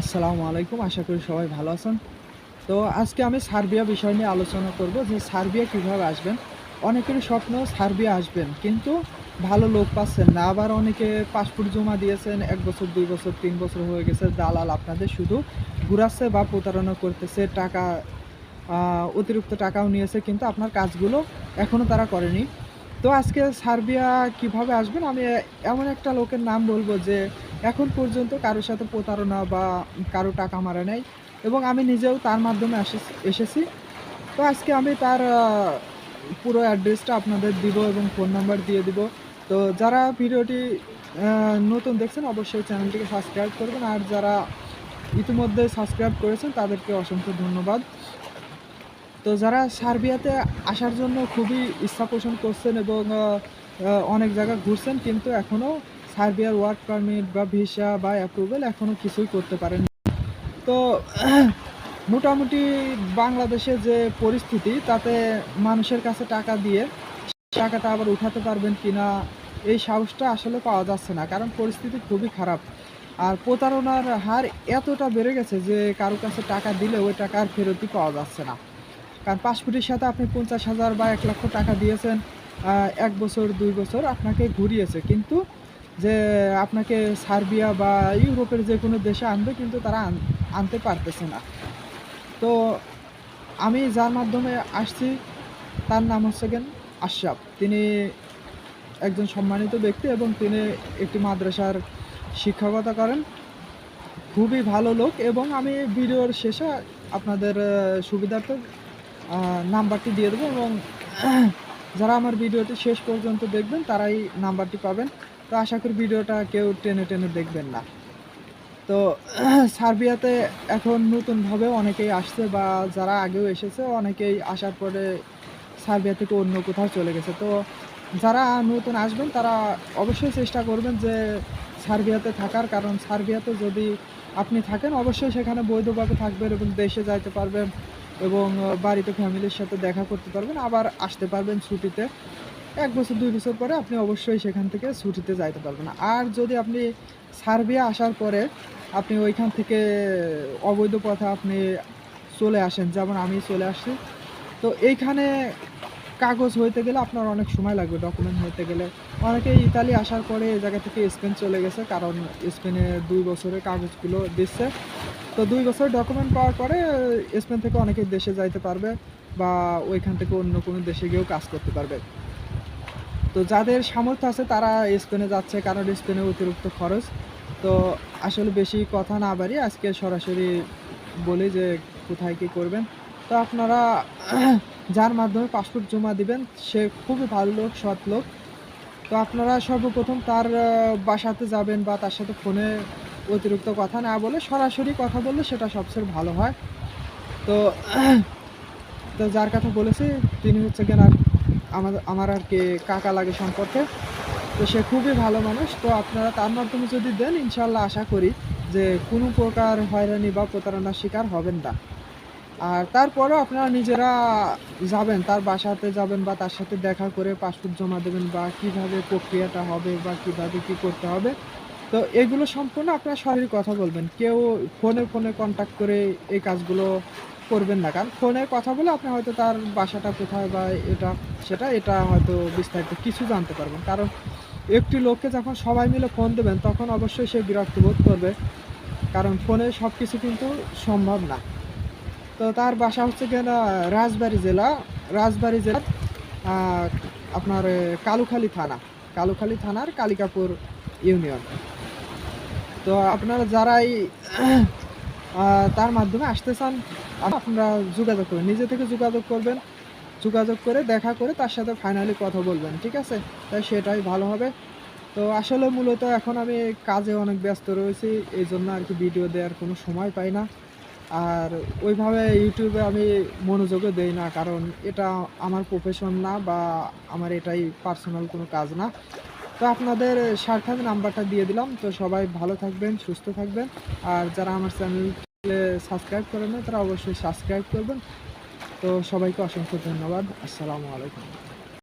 আসসালামু আলাইকুম, আশা করি সবাই ভালো আছেন। তো আজকে আমি সার্বিয়া বিষয় নিয়ে আলোচনা করব যে সার্বিয়া কীভাবে আসবেন। অনেকেরই স্বপ্ন সার্বিয়া আসবেন, কিন্তু ভালো লোক পাচ্ছেন না। আবার অনেকে পাসপোর্ট জমা দিয়েছেন, এক বছর, দুই বছর, তিন বছর হয়ে গেছে, দালাল আপনাদের শুধু ঘুরাচ্ছে বা প্রতারণা করতেছে, টাকা অতিরিক্ত টাকাও নিয়েছে, কিন্তু আপনার কাজগুলো এখনও তারা করেনি। তো আজকে সার্বিয়া কীভাবে আসবেন? আমি এমন একটা লোকের নাম বলব যে এখন পর্যন্ত কারোর সাথে প্রতারণা বা কারও টাকা মারা নেই এবং আমি নিজেও তার মাধ্যমে এসেছি। তো আজকে আমি তার পুরো অ্যাড্রেসটা আপনাদের দিব এবং ফোন নাম্বার দিয়ে দিব। তো যারা ভিডিওটি নতুন দেখছেন অবশ্যই চ্যানেলটিকে সাবস্ক্রাইব করবেন। আর যারা ইতিমধ্যে সাবস্ক্রাইব করেছেন তাদেরকে অসংখ্য ধন্যবাদ। তো যারা সার্বিয়াতে আসার জন্য খুবই ইচ্ছা পোষণ করছেন এবং অনেক জায়গা ঘুরছেন, কিন্তু এখনও সার্বিয়ার ওয়ার্ক পারমিট বা ভিসা বা অ্যাপ্রুভেল এখনও কিছুই করতে পারেন তো, মোটামুটি বাংলাদেশে যে পরিস্থিতি, তাতে মানুষের কাছে টাকা দিয়ে টাকাটা আবার উঠাতে পারবেন কি না এই সাহসটা আসলে পাওয়া যাচ্ছে না, কারণ পরিস্থিতি খুবই খারাপ। আর প্রতারণার হার এতটা বেড়ে গেছে যে কারও কাছে টাকা দিলে ওই টাকা আর ফেরতই পাওয়া যাচ্ছে না। কারণ পাসপোর্টের সাথে আপনি পঞ্চাশ হাজার বা এক লক্ষ টাকা দিয়েছেন এক বছর, দুই বছর আপনাকে ঘুরিয়েছে। কিন্তু যে আপনাকে সার্বিয়া বা ইউরোপের যে কোনো দেশে আনবে, কিন্তু তারা আনতে পারতেছে না। তো আমি যার মাধ্যমে আসছি, তার নাম হচ্ছে গেন আশরাফ। তিনি একজন সম্মানিত ব্যক্তি এবং তিনি একটি মাদ্রাসার শিক্ষকতা করেন। খুবই ভালো লোক এবং আমি ভিডিওর শেষে আপনাদের সুবিধার্থে নাম্বারটি দিয়ে দেবো এবং যারা আমার ভিডিওটি শেষ পর্যন্ত দেখবেন, তারাই নাম্বারটি পাবেন। তো আশা করি ভিডিওটা কেউ টেনে টেনে দেখবেন না। তো সার্বিয়াতে এখন নতুনভাবে অনেকেই আসছে বা যারা আগেও এসেছে, অনেকেই আসার পরে সার্বিয়া থেকে অন্য কোথাও চলে গেছে। তো যারা নতুন আসবেন, তারা অবশ্যই চেষ্টা করবেন যে সার্বিয়াতে থাকার। কারণ সার্বিয়াতে যদি আপনি থাকেন, অবশ্যই সেখানে বৈধভাবে থাকবেন এবং দেশে যাইতে পারবেন এবং বাড়িতে ফ্যামিলির সাথে দেখা করতে পারবেন, আবার আসতে পারবেন ছুটিতে। এক বছর, দুই বছর পরে আপনি অবশ্যই সেখান থেকে ছুটিতে যাইতে পারবেন। আর যদি আপনি সার্বিয়া আসার পরে আপনি ওইখান থেকে অবৈধ পথে আপনি চলে আসেন, যেমন আমি চলে আসছি, তো এইখানে কাগজ হইতে গেলে আপনার অনেক সময় লাগবে ডকুমেন্ট হইতে গেলে। অনেকে ইতালি আসার পরে এই জায়গা থেকে স্পেন চলে গেছে, কারণ স্পেনে দুই বছরের কাগজগুলো দিচ্ছে। তো দুই বছর ডকুমেন্ট পাওয়ার পরে স্পেন থেকে অনেকে দেশে যাইতে পারবে বা ওইখান থেকে অন্য কোনো দেশে গিয়েও কাজ করতে পারবে। তো যাদের সামর্থ্য আছে তারা স্পেনে যাচ্ছে, কারণ স্পেনে অতিরিক্ত খরচ। তো আসলে বেশি কথা না বাড়ি আজকে সরাসরি বলি যে কোথায় কি করবেন। তো আপনারা যার মাধ্যমে পাসপোর্ট জমা দিবেন, সে খুবই ভালো লোক, সৎ লোক। তো আপনারা সর্বপ্রথম তার বাসাতে যাবেন বা তার সাথে ফোনে অতিরিক্ত কথা না বলে সরাসরি কথা বললে সেটা সবচেয়ে ভালো হয়। তো তো যার কথা বলেছি, তিনি হচ্ছে কিনা আমার আমার আর কি কাকা লাগে সম্পর্কে। তো সে খুবই ভালো মানুষ। তো আপনারা তার মাধ্যমে যদি দেন ইনশাল্লাহ আশা করি যে কোনো প্রকার হয়রানি বা প্রতারণার শিকার হবেন না। আর তারপরেও আপনারা নিজেরা যাবেন, তার বাসাতে যাবেন বা তার সাথে দেখা করে পাসপোর্ট জমা দেবেন বা কীভাবে প্রক্রিয়াটা হবে বা কীভাবে কি করতে হবে। তো এগুলো সম্পূর্ণ আপনারা সরাসরি কথা বলবেন। কেউ ফোনে ফোনে কন্ট্যাক্ট করে এই কাজগুলো করবেন না। কারণ ফোনে কথা বলে আপনি হয়তো তার বাসাটা কোথায় বা এটা, সেটা, এটা হয়তো বিস্তারিত কিছু জানতে পারবেন। কারণ একটি লোককে যখন সবাই মিলে ফোন দেবেন, তখন অবশ্যই সে বিরক্ত বোধ করবে। কারণ ফোনে সব কিছু কিন্তু সম্ভব না। তো তার বাসা হচ্ছে গিয়ে রাজবাড়ি জেলা। রাজবাড়ি জেলার আপনার কালুখালি থানা। কালুখালী থানার কালিকাপুর ইউনিয়ন। তো আপনারা যারাই তার মাধ্যমে আসতে চান, আপনারা যোগাযোগ করবেন নিজে থেকে যোগাযোগ করবেন, যোগাযোগ করে দেখা করে তার সাথে ফাইনালি কথা বলবেন, ঠিক আছে? তাই সেটাই ভালো হবে। তো আসলে মূলত এখন আমি কাজে অনেক ব্যস্ত রয়েছি, এই জন্য আর কি ভিডিও দেওয়ার কোনো সময় পাই না। আর ওইভাবে ইউটিউবে আমি মনোযোগও দেই না, কারণ এটা আমার প্রফেশন না বা আমার এটাই পার্সোনাল কোনো কাজ না। তো আপনাদের স্বার্থে আমি নাম্বারটা দিয়ে দিলাম। তো সবাই ভালো থাকবেন, সুস্থ থাকবেন। আর যারা আমার চ্যানেল সাবস্ক্রাইব করেন না, তারা অবশ্যই সাবস্ক্রাইব করবেন। তো সবাইকে অসংখ্য ধন্যবাদ। আসসালামু আলাইকুম।